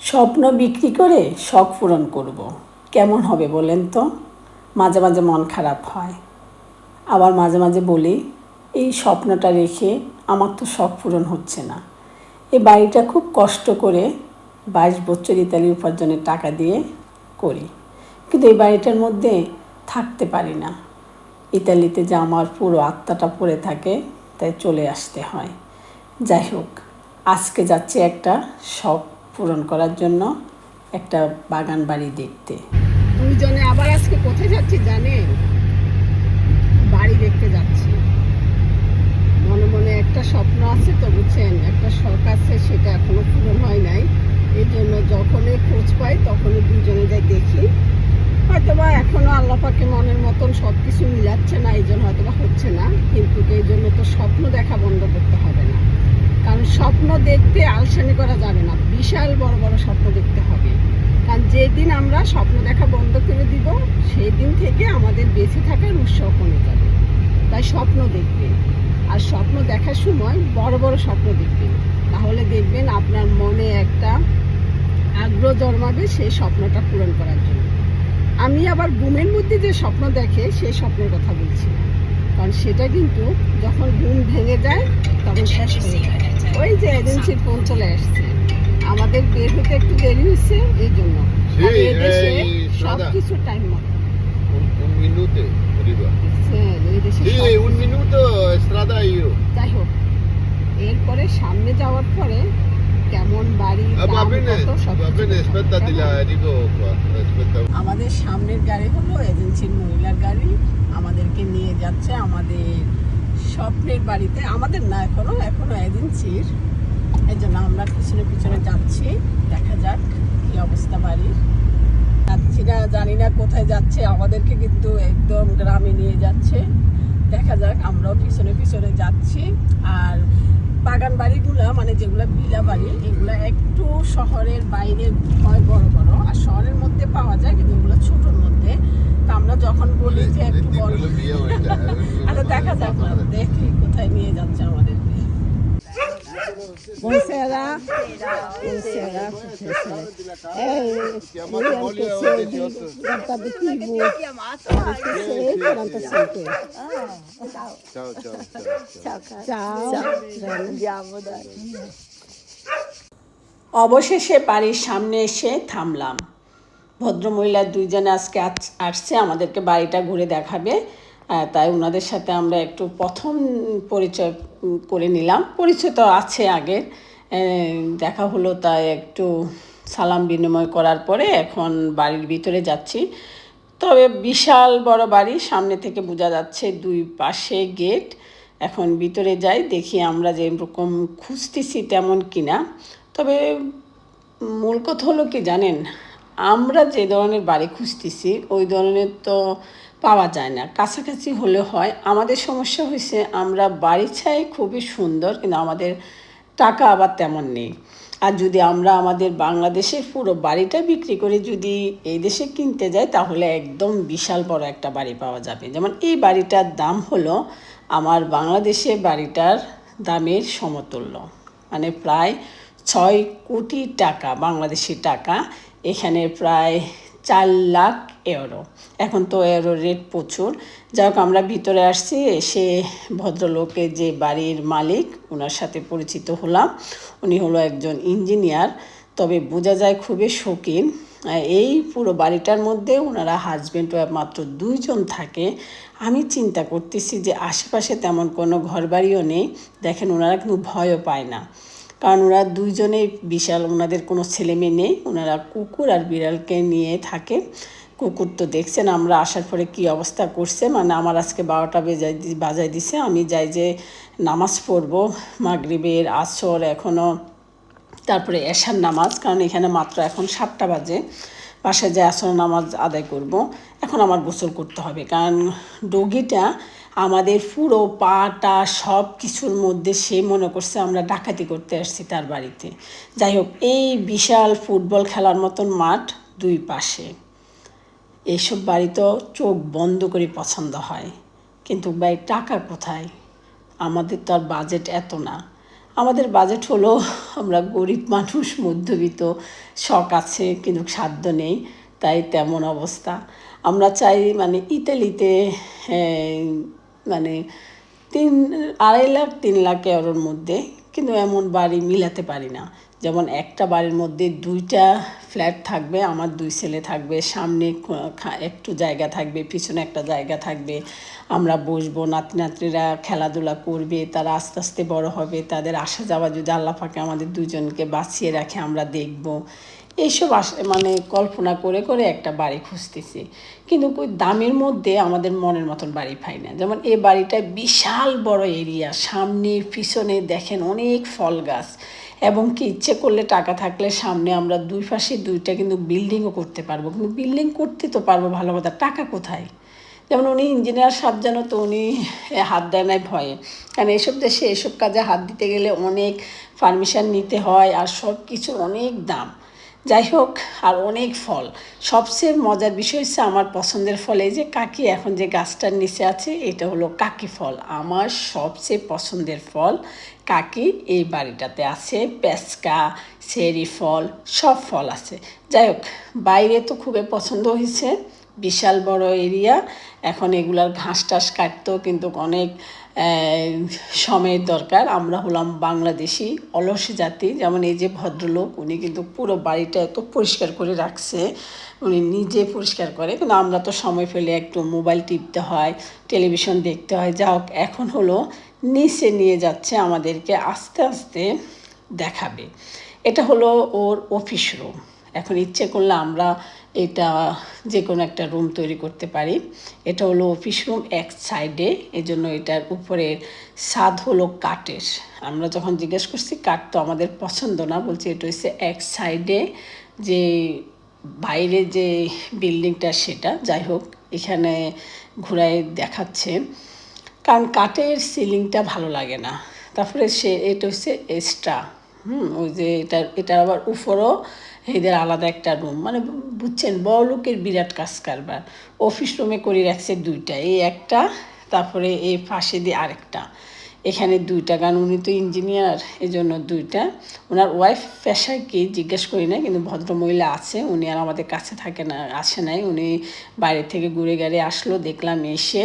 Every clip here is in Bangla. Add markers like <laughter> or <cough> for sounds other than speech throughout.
স্বপ্ন বিক্রি করে শখ পূরণ করব। কেমন হবে বলেন তো? মাঝে মাঝে মন খারাপ হয়। আবার মাঝে মাঝে বলি, এই স্বপ্নটা রেখে আমার তো শখ পূরণ হচ্ছে না। এই বাড়িটা খুব কষ্ট করে বাইশ বছর ইতালি উপার্জনের টাকা দিয়ে করি। কিন্তু এই বাড়িটার মধ্যে থাকতে পারি না। ইতালিতে যে আমার পুরো আত্মাটা পড়ে থাকে, তাই চলে আসতে হয়। যাই হোক, আজকে যাচ্ছে একটা শখ পূরণ করার জন্য একটা বাগান বাড়ি দেখতে। দুইজনে আবার আজকে কোথায় যাচ্ছি জানেন? বাড়ি দেখতে যাচ্ছি। মনে মনে একটা স্বপ্ন আছে তো, বুঝছেন? একটা শখ আছে, সেটা এখনও পূরণ হয় নাই। এই জন্য যখনই খোঁজ পাই, তখনই দুজনে যাই দেখি। হয়তোবা এখনও আল্লাপাকে মনের মতন সব কিছু মিলাচ্ছে না, এই জন্য হয়তো বা হচ্ছে না। কিন্তু এই জন্য তো স্বপ্ন দেখা বন্ধ করতে হবে। স্বপ্ন দেখতে আলসানি করা যাবে না। বিশাল বড় বড় স্বপ্ন দেখতে হবে। কারণ যেদিন আমরা স্বপ্ন দেখা বন্ধ করে দিব সেই দিন থেকে আমাদের বেঁচে থাকার উৎসাহ কমে যাবে। তাই স্বপ্ন দেখবেন। আর স্বপ্ন দেখার সময় বড় বড় স্বপ্ন দেখবেন। তাহলে দেখবেন আপনার মনে একটা আগ্রহ জন্মাবে সেই স্বপ্নটা পূরণ করার জন্য। আমি আবার ঘুমের মধ্যে যে স্বপ্ন দেখে সেই স্বপ্নের কথা বলছি। কারণ সেটা কিন্তু যখন ঘুম ভেঙে যায়, তখন শেষ হয়ে যায়। ওই যে এজেন্সির ফোন চলে আসছে। আমাদের বের হতে একটু দেরি হচ্ছে এই জন্য। সব কিছু টাইম মতো। Un, minuto un minuto যাই হোক এরপরে সামনে যাওয়ার পরে কেমন বাড়ি. আমাদের সামনের গাড়ি হলো এজেন্সির মহিলার গাড়ি। আমাদেরকে নিয়ে যাচ্ছে আমাদের স্বপ্নের বাড়িতে, আমাদের না, এখনও এখনও এজেন্সির এই জন্য আমরা পিছনে পিছনে যাচ্ছি, দেখা যাক কি অবস্থা বাড়ির। যাচ্ছিরা জানি না কোথায় যাচ্ছে, আমাদেরকে কিন্তু একদম গ্রামে নিয়ে যাচ্ছে। দেখা যাক, আমরাও পিছনে পিছনে যাচ্ছি। আর বাগান বাড়িগুলো মানে যেগুলো বিলা বাড়ি, এগুলো একটু শহরের বাইরে হয় বড় বড়, আর শহরের মধ্যে পাওয়া যায়, কিন্তু এগুলো ছোটোর মধ্যে। আমরা যখন বলি যে একটু বড় <laughs> আরে আচ্ছা, দেখা যাক না কোথায় নিয়ে যাচ্ছে আমাদের অবশেষে বাড়ির সামনে এসে থামলাম। ভদ্রমহিলা দুইজনে আজকে আস- আসছে, আমাদেরকে বাড়িটা ঘুরে দেখাবে। তাই ওনাদের সাথে আমরা একটু প্রথম পরিচয় করে নিলাম। পরিচয় তো আছে আগে দেখা হলো তাই একটু সালাম বিনিময় করার পরে এখন বাড়ির ভিতরে যাচ্ছি। তবে বিশাল বড় বাড়ি, সামনে থেকে বোঝা যাচ্ছে দুই পাশে গেট। এখন ভিতরে যাই, দেখি আমরা যেরকম খুঁজতেছি তেমন কিনা। তবে মূল কথা হলো কি জানেন আমরা যে ধরনের বাড়ি খুঁজতেছি, ওই ধরনের তো পাওয়া যায় না। কাছাকাছি হলে হয়। আমাদের সমস্যা হয়েছে আমরা বাড়ি চাই খুবই সুন্দর, কিন্তু আমাদের টাকা আবার তেমন নেই। আর যদি আমরা আমাদের বাংলাদেশের পুরো বাড়িটা বিক্রি করে, যদি এই দেশে কিনতে যাই, তাহলে একদম বিশাল বড় একটা বাড়ি পাওয়া যাবে। যেমন এই বাড়িটার দাম হলো আমার বাংলাদেশে বাড়িটার দামের সমতুল্য। মানে প্রায় ছয় কোটি টাকা, বাংলাদেশি টাকা। এখানে প্রায় চার লাখ এরো এখন তো এরো রেট প্রচুর। যাই হোক, আমরা ভিতরে আসছি, এসে ভদ্রলোকের যে বাড়ির মালিক ওনার সাথে পরিচিত হলাম। উনি হলো একজন ইঞ্জিনিয়ার তবে বোঝা যায় খুবই শৌখিন। এই পুরো বাড়িটার মধ্যে ওনারা হাজব্যান্ড ওয়াইফ মাত্র দুইজন থাকে। আমি চিন্তা করতেছি যে আশেপাশে তেমন কোনো ঘরবাড়িও নেই। দেখেন ওনারা কিন্তু ভয়ও পায় না। কারণ ওরা দুইজনেই বিশাল, ওনাদের কোনো ছেলে মেয়ে নেই, ওনারা কুকুর আর বিড়ালকে নিয়ে থাকে। কুকুর তো দেখছেন, আমরা আসার পরে কি অবস্থা করছে মানে আমার আজকে বারোটা বেজায় বাজায় দিছে, আমি যাই যে নামাজ পড়ব, মাগরিবের আসর এখনও তারপরে এশার নামাজ, কারণ এখানে মাত্র এখন সাতটা বাজে, বাসায় যে আসর নামাজ আদায় করব, এখন আমার গোসল করতে হবে, কারণ ডগিটা আমাদের পুরো পাটা সব কিছুর মধ্যে সে মনে করছে আমরা ডাকাতি করতে আসছি তার বাড়িতে। যাই হোক, এই বিশাল ফুটবল খেলার মতন মাঠ দুই পাশে। এইসব বাড়ি তো চোখ বন্ধ করে পছন্দ হয়। কিন্তু ভাই, টাকা কোথায়? আমাদের তো আর বাজেট এত না। আমাদের বাজেট হলো আমরা গরিব মানুষ, মধ্যবিত্ত, শখ আছে কিন্তু সাধ্য নেই, তাই তেমন অবস্থা। আমরা চাই মানে ইতালিতে মানে তিন, আড়াই লাখ, তিন লাখ এরোর মধ্যে কিন্তু এমন বাড়ি মিলাতে পারি না। যেমন একটা বাড়ির মধ্যে দুইটা ফ্ল্যাট থাকবে, আমার দুই ছেলে থাকবে, সামনে একটু জায়গা থাকবে, পিছনে একটা জায়গা থাকবে। আমরা বসবো নাতি নাতনিরা খেলাধুলা করবে, তারা আস্তে আস্তে বড় হবে, তাদের আসা যাওয়া যদি আল্লাহ পাকে আমাদের দুজনকে বাঁচিয়ে রাখে, আমরা দেখব। এইসব মানে কল্পনা করে করে একটা বাড়ি খুঁজতেছি। কিন্তু ওই দামের মধ্যে আমাদের মনের মতন বাড়ি পাই না। যেমন এই বাড়িটা বিশাল বড় এরিয়া। সামনে পিছনে দেখেন অনেক ফল গাছ। এবং কি ইচ্ছে করলে টাকা থাকলে সামনে আমরা দুই পাশে দুইটা কিন্তু বিল্ডিংও করতে পারব। কিন্তু বিল্ডিং করতে তো পারব ভালো কথা। টাকা কোথায়? যেমন উনি ইঞ্জিনিয়ার সাহেব জানো তো, উনি হাত দেয় নাই ভয়ে। কারণ এসব দেশে এসব কাজে হাত দিতে গেলে অনেক পারমিশন নিতে হয় আর সব কিছু অনেক দাম। যাই হোক আর অনেক ফল। সবচেয়ে মজার বিষয় হচ্ছে আমার পছন্দের ফল এই যে কাকি। এখন যে গাছটার নিচে আছে, এটা হলো কাকি ফল। আমার সবচেয়ে পছন্দের ফল কাকি এই বাড়িটাতে আছে। পেস্কা সেরি ফল, সব ফল আছে। যাই হোক বাইরে তো খুবই পছন্দ হয়েছে। বিশাল বড় এরিয়া। এখন এগুলার ঘাস টাস কাটতেও কিন্তু অনেক সময়ের দরকার। আমরা হলাম বাংলাদেশি, অলস জাতি। যেমন এই যে ভদ্রলোক, উনি কিন্তু পুরো বাড়িটা এত পরিষ্কার করে রাখছে। উনি নিজে পরিষ্কার করে। কিন্তু আমরা তো সময় ফেলে একটু মোবাইল টিপতে হয়, টেলিভিশন দেখতে হয়। যা হোক, এখন হলো নিচে নিয়ে যাচ্ছে আমাদেরকে আস্তে আস্তে দেখাবে। এটা হলো ওর অফিস রুম। এখন ইচ্ছে করলে আমরা এটা যে কোনো একটা রুম তৈরি করতে পারি। এটা হলো অফিস রুম এক সাইডে এই জন্য এটার উপরের স্বাদ হলো কাঠের। আমরা যখন জিজ্ঞেস করছি, কাঠ তো আমাদের পছন্দ না, বলছি এটা হচ্ছে এক সাইডে যে বাইরে যে বিল্ডিংটা সেটা। যাই হোক, এখানে ঘুরায় দেখাচ্ছে। কারণ কাঠের সিলিংটা ভালো লাগে না। তারপরে সে, এটা হচ্ছে এক্সট্রা হুম, ওই যে এটা এটার আবার উপরও এদের আলাদা একটা রুম মানে বুঝছেন, বড় লোকের বিরাট কাজ কারবার। অফিস রুমে করে রাখছে দুইটা, এই একটা, তারপরে এই পাশে দিয়ে আরেকটা। এখানে দুইটা, কারণ উনি তো ইঞ্জিনিয়ার এই জন্য দুইটা। ওনার ওয়াইফ পেশায় কি জিজ্ঞেস করি না কিন্তু ভদ্রমহিলা আছে, উনি আর আমাদের কাছে থাকে না, আসে নাই। উনি বাইরে থেকে ঘুরে গাড়ি আসলো, দেখলাম এসে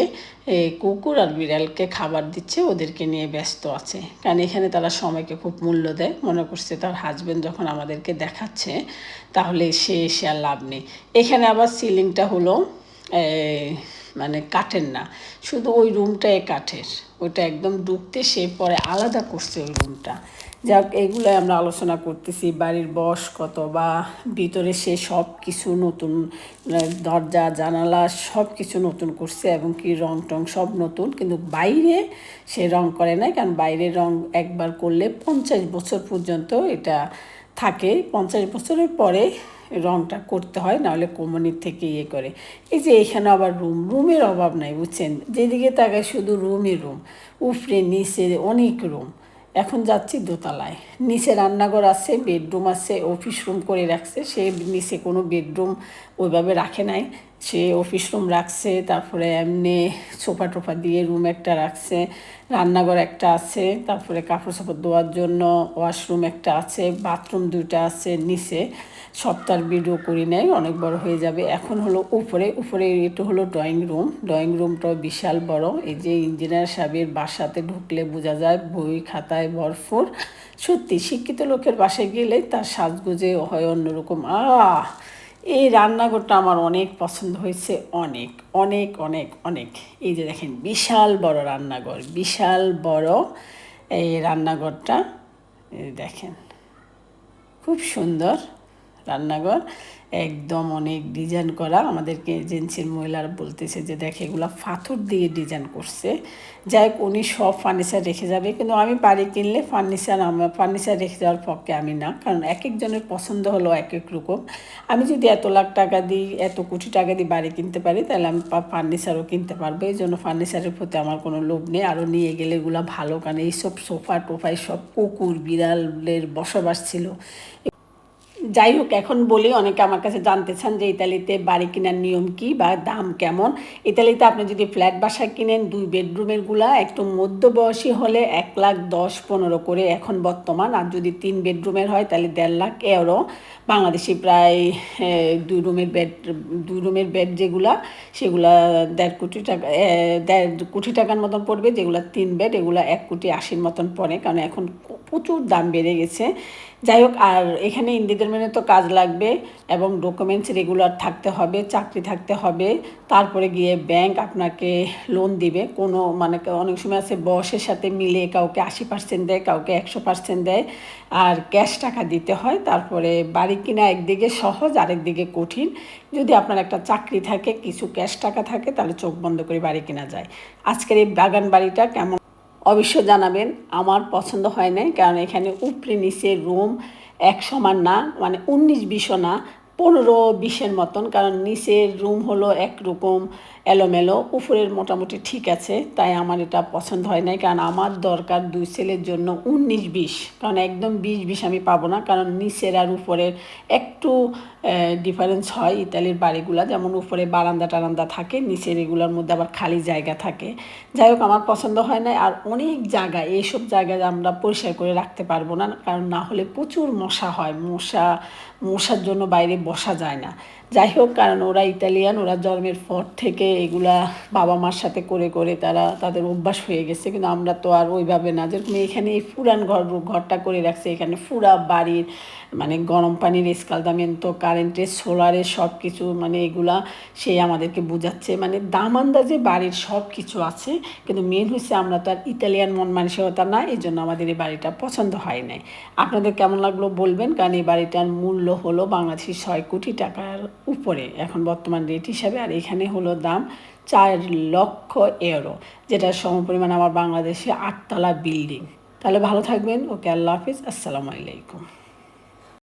কুকুর আর বিড়ালকে খাবার দিচ্ছে, ওদেরকে নিয়ে ব্যস্ত আছে। কারণ এখানে তারা সময়কে খুব মূল্য দেয়, মনে করছে তার হাজবেন্ড যখন আমাদেরকে দেখাচ্ছে, তাহলে সে এসে আর লাভ নেই। এখানে আবার সিলিংটা হলো মানে কাঠের না। শুধু ওই রুমটাই কাঠের। ওইটা একদম ডুবতে সে পরে আলাদা করছে ওই রুমটা। যাক, এগুলোই আমরা আলোচনা করতেছি। বাড়ির বয়স কত বা ভিতরে সে সব কিছু নতুন দরজা, জানালা সব কিছু নতুন করছে এবং কি রং টং সব নতুন। কিন্তু বাইরে সে রং করে নাই, কারণ বাইরে রং একবার করলে পঞ্চাশ বছর পর্যন্ত এটা থাকে। পঞ্চাশ বছরের পরে রংটা করতে হয়, নাহলে কোম্পানির থেকে ইয়ে করে। এই যে এখানে আবার রুম, রুমের অভাব নাই, বুঝছেন? যেদিকে তাকায় শুধু রুমই রুম, উপরে, নিচে অনেক রুম। এখন যাচ্ছি দোতলায়। নিচে রান্নাঘর আছে, বেডরুম আছে, অফিস রুম করে রাখছে, সে নিচে কোনো বেডরুম ওইভাবে রাখে নাই। সে অফিস রুম রাখছে, তারপরে এমনি সোফা টোফা দিয়ে রুম একটা রাখছে, রান্নাঘর একটা আছে, তারপরে কাপড় চাপড় ধোয়ার জন্য ওয়াশরুম একটা আছে বাথরুম দুইটা আছে নিচে সপ্তাহ ভিডিও করি নাই, অনেক বড় হয়ে যাবে। এখন হলো উপরে উপরে এটা হলো ড্রয়িং রুম ড্রয়িং রুমটাও বিশাল বড়, এই যে ইঞ্জিনিয়ার সাহেবের বাসাতে ঢুকলে বোঝা যায় বই খাতায় ভরপুর। সত্যি শিক্ষিত লোকের বাসায় গেলে তার সাজগোজে হয় অন্যরকম, আহ! এই রান্নাঘরটা আমার অনেক পছন্দ হয়েছে, অনেক অনেক অনেক অনেক। এই যে দেখেন, বিশাল বড় রান্নাঘর, বিশাল বড় এই রান্নাঘরটা। দেখেন, খুব সুন্দর রান্নাঘর। একদম অনেক ডিজাইন করা। আমাদেরকে এজেন্সির মহিলারা বলতেছে যে, দেখে, এগুলো ফাথর দিয়ে ডিজাইন করছে। যাই হোক, উনি সব ফার্নিচার রেখে যাবে। কিন্তু আমি বাড়ি কিনলে ফার্নিচার আমার ফার্নিচার রেখে যাওয়ার পক্ষে আমি না। কারণ এক একজনের পছন্দ হলো এক এক রকম। আমি যদি এত লাখ টাকা দিই, এত কোটি টাকা দিয়ে বাড়ি কিনতে পারি, তাহলে আমি ফার্নিচারও কিনতে পারব। এই জন্য ফার্নিচারের প্রতি আমার কোনো লোভ নেই। আরও নিয়ে গেলে এগুলো ভালো। কারণ এইসব সোফা টোফাই সব কুকুর, বিড়ালের বসবাস ছিল। যাই হোক, এখন বলি অনেকে আমার কাছে জানতে চান যে ইতালিতে বাড়ি কেনার নিয়ম কি বা দাম কেমন। ইতালিতে আপনি যদি ফ্ল্যাট বাসা কিনেন, দুই বেডরুমেরগুলা, একটু মধ্যবয়সী হলে এক লাখ দশ পনেরো করে এখন বর্তমান, আর যদি তিন বেডরুমের হয় তাহলে দেড় লাখ এরো বাংলাদেশি প্রায় দুই রুমের বেড, দুই রুমের বেড যেগুলা, সেগুলা দেড় কোটি টাকা দেড় কোটি টাকার মতন পড়বে, যেগুলা তিন বেড, এগুলা এক কোটি আশির মতন পড়ে, কারণ এখন প্রচুর দাম বেড়ে গেছে। যাই হোক, আর এখানে ইন্দিদের মেনে তো কাজ লাগবে এবং ডকুমেন্টস রেগুলার থাকতে হবে, চাকরি থাকতে হবে। তারপরে গিয়ে ব্যাংক আপনাকে লোন দিবে। কোনো মানে অনেক সময় আছে বসের সাথে মিলে কাউকে আশি পার্সেন্ট দেয়, কাউকে একশো পার্সেন্ট দেয়। আর ক্যাশ টাকা দিতে হয়। তারপরে বাড়ি কিনা একদিকে সহজ, আরেকদিকে কঠিন। যদি আপনার একটা চাকরি থাকে, কিছু ক্যাশ টাকা থাকে, তাহলে চোখ বন্ধ করে বাড়ি কেনা যায়। আজকের এই বাগান বাড়িটা কেমন? অবশ্য জানাবেন। আমার পছন্দ হয় নাই, কারণ এখানে উপরে নিচে রুম এক সমান না মানে উনিশ বিশও না, পনেরো বিশের মতন, কারণ নিচের রুম হলো একরকম এলোমেলো উপরের মোটামুটি ঠিক আছে, তাই আমার এটা পছন্দ হয় নাই। কারণ আমার দরকার দুই ছেলের জন্য উনিশ বিশ। কারণ একদম বিশ বিশ আমি পাবো না, কারণ নিচের আর উপরের একটু ডিফারেন্স হয় ইতালির বাড়িগুলা। যেমন উপরে বারান্দা টারান্দা থাকে, নিচের এগুলোর মধ্যে আবার খালি জায়গা থাকে। যাই হোক, আমার পছন্দ হয় না আর অনেক জায়গা এইসব জায়গায় আমরা পরিষ্কার করে রাখতে পারব না, কারণ না হলে প্রচুর মশা হয়। মশা, মশার জন্য বাইরে বসা যায় না। যাই হোক কারণ ওরা ইতালিয়ান, ওরা জন্মের পর থেকে এগুলা বাবা মার সাথে করে করে তারা তাদের অভ্যাস হয়ে গেছে। কিন্তু আমরা তো আর ওইভাবে না। যেরকম এখানে এই ফুরান ঘর, ঘরটা করে রাখছে, এখানে ফুরা বাড়ির মানে গরম পানির স্কালদামেন্তো কারেন্টের, সোলারের সব কিছু মানে এগুলা সে আমাদেরকে বোঝাচ্ছে। মানে দাম আন্দাজে বাড়ির সব কিছু আছে, কিন্তু মেন হচ্ছে আমরা তো আর ইতালিয়ান মন মানসিকতা না এই জন্য আমাদের এই বাড়িটা পছন্দ হয় নাই। আপনাদের কেমন লাগল বলবেন, কারণ এই বাড়িটার মূল্য হলো বাংলাদেশি ছয় কোটি টাকার উপরে, এখন বর্তমান রেট হিসাবে, আর এখানে হলো দাম চার লক্ষ এরো যেটা সমপরিমাণ আমার বাংলাদেশে আটতলা বিল্ডিং তাহলে ভালো থাকবেন, ওকে আল্লাহ হাফিজ, আসসালামু আলাইকুম।